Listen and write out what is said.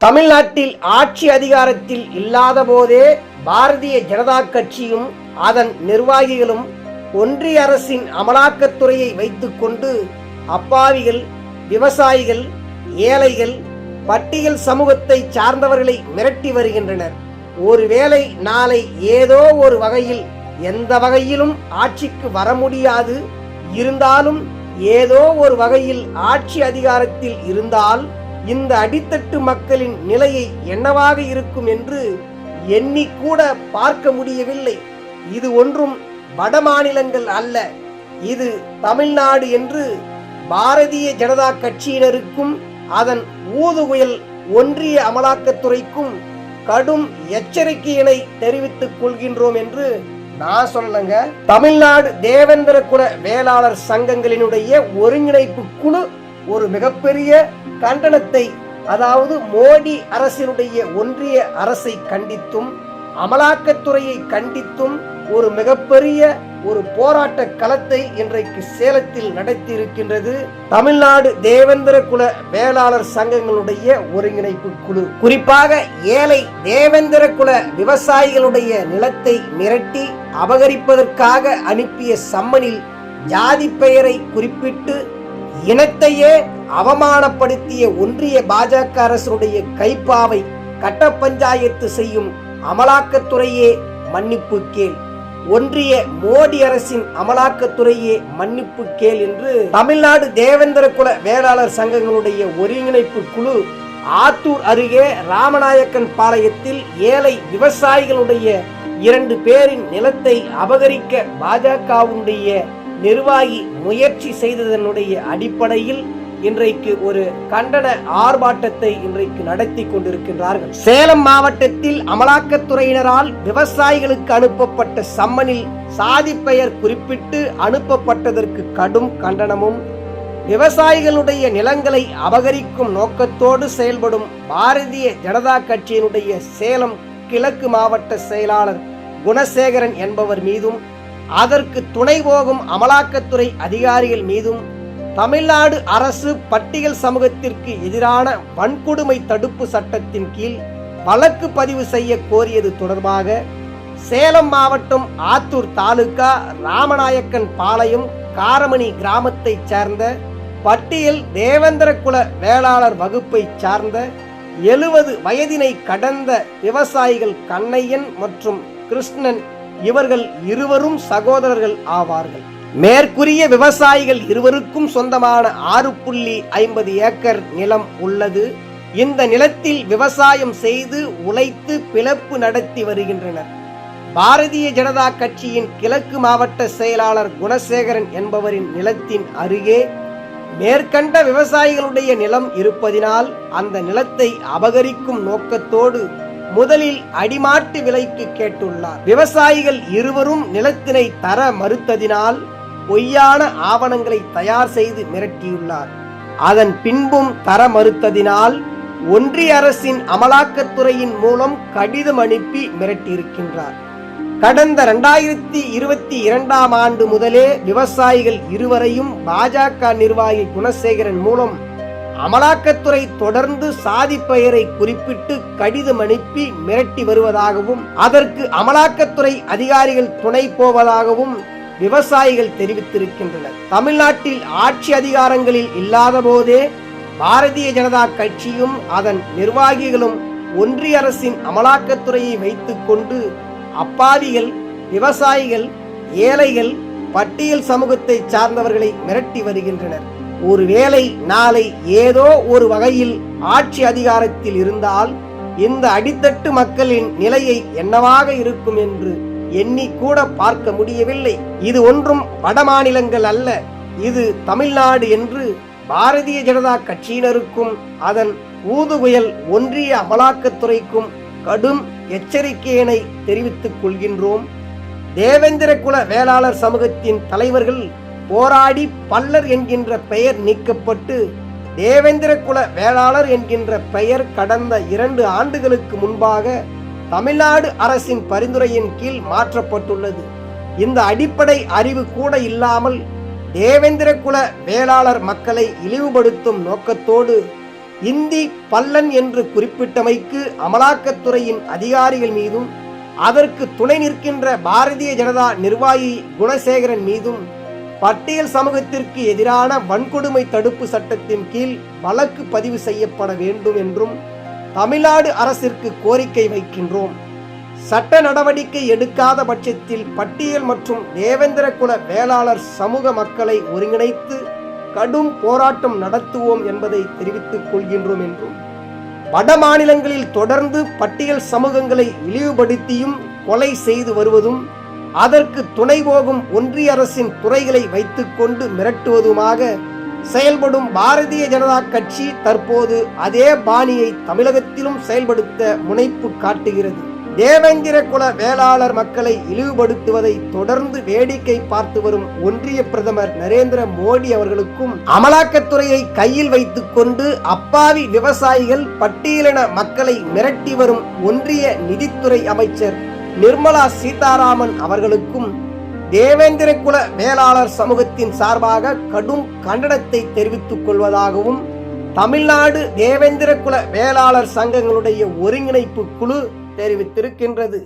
தமிழ்நாட்டில் ஆட்சி அதிகாரத்தில் இல்லாத போதே பாரதிய ஜனதா கட்சியும் அதன் நிர்வாகிகளும் ஒன்றிய அரசின் அமலாக்கத்துறையை வைத்துக்கொண்டு அப்பாவிகள் விவசாயிகள் ஏழைகள் பட்டியல் சமூகத்தை சார்ந்தவர்களை மிரட்டி வருகின்றனர். ஒருவேளை நாளை ஏதோ ஒரு வகையில் எந்த வகையிலும் ஆட்சிக்கு வர முடியாது. இருந்தாலும் ஏதோ ஒரு வகையில் ஆட்சி அதிகாரத்தில் இருந்தால் இந்த அடித்தட்டு மக்களின் நிலையை என்னவாக இருக்கும் என்று எண்ணி கூட பார்க்க முடியவில்லை. இது ஒன்றும் வட மாநிலங்கள் அல்ல. இது தமிழ்நாடு என்று பாரதிய ஜனதா கட்சியினருக்கும் அதன் ஊதுகுயல் ஒன்றிய அமலாக்கத்துறைக்கும் கடும் எச்சரிக்கையினை தெரிவித்துக் கொள்கின்றோம் என்று நான் சொல்லங்க தமிழ்நாடு தேவேந்திர குல வேளாளர் சங்கங்களினுடைய ஒருங்கிணைப்பு குழு ஒரு மிகப்பெரிய கண்டனத்தை அதாவது மோடி அரசினுடைய ஒன்றிய அரசை கண்டித்தும் அமலாக்கத்துறையை கண்டித்தும் ஒரு மிகப்பெரிய ஒரு போராட்ட களத்தை இன்றைக்கு சேலத்தில் நடத்தி இருக்கின்றது தமிழ்நாடு தேவேந்திர குல வேளாளர் சங்கங்களுடைய ஒருங்கிணைப்பு குழு. குறிப்பாக ஏழை தேவேந்திர குல விவசாயிகளுடைய நிலத்தை மிரட்டி அபகரிப்பதற்காக அனுப்பிய சம்மனில் ஜாதி பெயரை குறிப்பிட்டு இனத்தையே அவமானப்படுத்திய ஒன்றிய பாஜக அரசுடைய கைப்பாவை கட்ட பஞ்சாயத்து செய்யும் அமலாக்கத்துறையே மன்னிப்பு கேள். ஒன்றிய மோடி அரசின் அமலாக்கத்துறையே மன்னிப்பு கேள் என்று தமிழ்நாடு தேவேந்திர குல வேளாளர் சங்கங்களுடைய ஒருங்கிணைப்பு குழு ஆத்தூர் அருகே ராமநாயக்கன் பாளையத்தில் ஏழை விவசாயிகளுடைய இரண்டு பேரின் நிலத்தை அபகரிக்க பாஜகவுடைய நிர்வாகி முயற்சி செய்ததனுடைய அடிப்படையில் இன்றைக்கு ஒரு கண்டன ஆர்ப்பாட்டத்தை இன்றைக்கு நடத்தி கொண்டிருக்கின்றார்கள். சேலம் மாவட்டத்தில் அமலாக்கத்துறையினரால் விவசாயிகளுக்கு அனுப்பப்பட்ட சம்மனில் சாதி பெயர் குறிப்பிட்டு அனுப்பப்பட்டதற்கு கடும் கண்டனமும் விவசாயிகளுடைய நிலங்களை அபகரிக்கும் நோக்கத்தோடு செயல்படும் பாரதிய ஜனதா கட்சியினுடைய சேலம் கிழக்கு மாவட்ட செயலாளர் குணசேகரன் என்பவர் மீதும் அதற்கு துணை போகும் அமலாக்கத்துறை அதிகாரிகள் மீதும் தமிழ்நாடு அரசு பட்டியல் சமூகத்திற்கு எதிரான வன்கொடுமை தடுப்பு சட்டத்தின் கீழ் வழக்கு பதிவு செய்ய கோரியது தொடர்பாக சேலம் மாவட்டம் ஆத்தூர் தாலுகா ராமநாயக்கன் பாளையம் காரமணி கிராமத்தைச் சேர்ந்த பட்டியல் தேவேந்திர குல வேளாளர் வகுப்பைச் சார்ந்த எழுபது வயதினை கடந்த விவசாயிகள் கண்ணையன் மற்றும் கிருஷ்ணன் இவர்கள் இருவரும் சகோதரர்கள் ஆவார்கள். மேற்கூறிய விவசாயிகள் இருவருக்கும் சொந்தமான ஆறு புள்ளி ஐம்பது ஏக்கர் நிலம் உள்ளது. இந்த நிலத்தில் விவசாயம் செய்து உழைத்து பிளப்பு நடத்தி வருகின்றனர். பாரதிய ஜனதா கட்சியின் கிழக்கு மாவட்ட செயலாளர் குணசேகரன் என்பவரின் நிலத்தின் அருகே மேற்கண்ட விவசாயிகளுடைய நிலம் இருப்பதினால் அந்த நிலத்தை அபகரிக்கும் நோக்கத்தோடு முதலில் அடிமாட்டு விலைக்கு கேட்டுள்ளார். விவசாயிகள் இருவரும் நிலத்தினை தர மறுத்ததினால் பொய்யான ஆவணங்களை தயார் செய்து மிரட்டியுள்ளார். அதன் பின்பும் தர மறுத்ததினால் ஒன்றிய அரசின் அமலாக்கத்துறையின் மூலம் கடிதம் அனுப்பி மிரட்டியிருக்கின்றார். கடந்த இரண்டாயிரத்தி இருபத்தி இரண்டாம் ஆண்டு முதலே விவசாயிகள் இருவரையும் பாஜக நிர்வாகி குணசேகரன் மூலம் அமலாக்கத்துறை தொடர்ந்து சாதி பெயரை குறிப்பிட்டு கடிதம் அனுப்பி மிரட்டி வருவதாகவும் அதற்கு அமலாக்கத்துறை அதிகாரிகள் துணை போவதாகவும் விவசாயிகள் தெரிவித்திருக்கின்றனர். தமிழ்நாட்டில் ஆட்சி அதிகாரங்களில் இல்லாத போதே பாரதிய ஜனதா கட்சியும் அதன் நிர்வாகிகளும் ஒன்றிய அரசின் அமலாக்கத்துறையை வைத்துக்கொண்டு அப்பாவிகள் விவசாயிகள் ஏழைகள் பட்டியல் சமூகத்தை சார்ந்தவர்களை மிரட்டி வருகின்றனர். ஒருவேளை நாளை ஏதோ ஒரு வகையில் ஆட்சி அதிகாரத்தில் இருந்தால் இந்த அடித்தட்டு மக்களின் நிலையை என்னவாக இருக்கும் என்று எண்ணி கூட பார்க்க முடியவில்லை. இது ஒன்றும் வட மாநிலங்கள் அல்ல. இது தமிழ்நாடு என்று பாரதிய ஜனதா கட்சியினருக்கும் அதன் ஊதுகுயல் ஒன்றிய அமலாக்கத்துறைக்கும் கடும் எச்சரிக்கையினை தெரிவித்துக் கொள்கின்றோம். தேவேந்திர குல வேளாளர் சமூகத்தின் தலைவர்கள் போராடி பல்லர் என்கின்ற பெயர் நீக்கப்பட்டு தேவேந்திர குல வேளாளர் என்கின்ற பெயர் கடந்த இரண்டு ஆண்டுகளுக்கு முன்பாக தமிழ்நாடு அரசின் பரிந்துரையின் கீழ் மாற்றப்பட்டுள்ளது. இந்த அடிப்படை அறிவு கூட இல்லாமல் தேவேந்திர குல வேளாளர் மக்களை இழிவுபடுத்தும் நோக்கத்தோடு இந்தி பல்லன் என்று குறிப்பிட்டமைக்கு அமலாக்கத்துறையின் அதிகாரிகள் மீதும் அதற்கு துணை நிற்கின்ற பாரதிய ஜனதா நிர்வாகி குணசேகரன் மீதும் பட்டியல் சமூகத்திற்கு எதிரான வன்கொடுமை தடுப்பு சட்டத்தின் கீழ் வழக்கு பதிவு செய்யப்பட வேண்டும் என்றும் தமிழ்நாடு அரசிற்கு கோரிக்கை வைக்கின்றோம். சட்ட நடவடிக்கை எடுக்காத பட்சத்தில் பட்டியல் மற்றும் தேவேந்திர குல வேளாளர் சமூக மக்களை ஒருங்கிணைத்து கடும் போராட்டம் நடத்துவோம் என்பதை தெரிவித்துக் கொள்கின்றோம் என்றும் வட மாநிலங்களில் தொடர்ந்து பட்டியல் சமூகங்களை இழிவுபடுத்தியும் கொலை செய்து வருவதும் அதற்கு துணை போகும் ஒன்றிய அரசின் துறைகளை வைத்துக்கொண்டு மிரட்டுவதுமாக செயல்படும் பாரதிய ஜனதா கட்சி தற்போது அதே பாணியை தமிழகத்திலும் செயல்படுத்த முனைப்பு காட்டுகிறது. தேவேந்திர குல வேளாளர் மக்களை இழிவுபடுத்துவதை தொடர்ந்து வேடிக்கை பார்த்து வரும் ஒன்றிய பிரதமர் நரேந்திர மோடி அவர்களுக்கும் அமலாக்கத்துறையை கையில் வைத்துக் கொண்டு அப்பாவி விவசாயிகள் பட்டியலின மக்களை மிரட்டி வரும் ஒன்றிய நிதித்துறை அமைச்சர் நிர்மலா சீதாராமன் அவர்களுக்கும் தேவேந்திர குல வேளாளர் சமூகத்தின் சார்பாக கடும் கண்டனத்தை தெரிவித்துக் கொள்வதாகவும் தமிழ்நாடு தேவேந்திர குல வேளாளர் சங்கங்களுடைய ஒருங்கிணைப்பு குழு தெரிவித்திருக்கின்றது.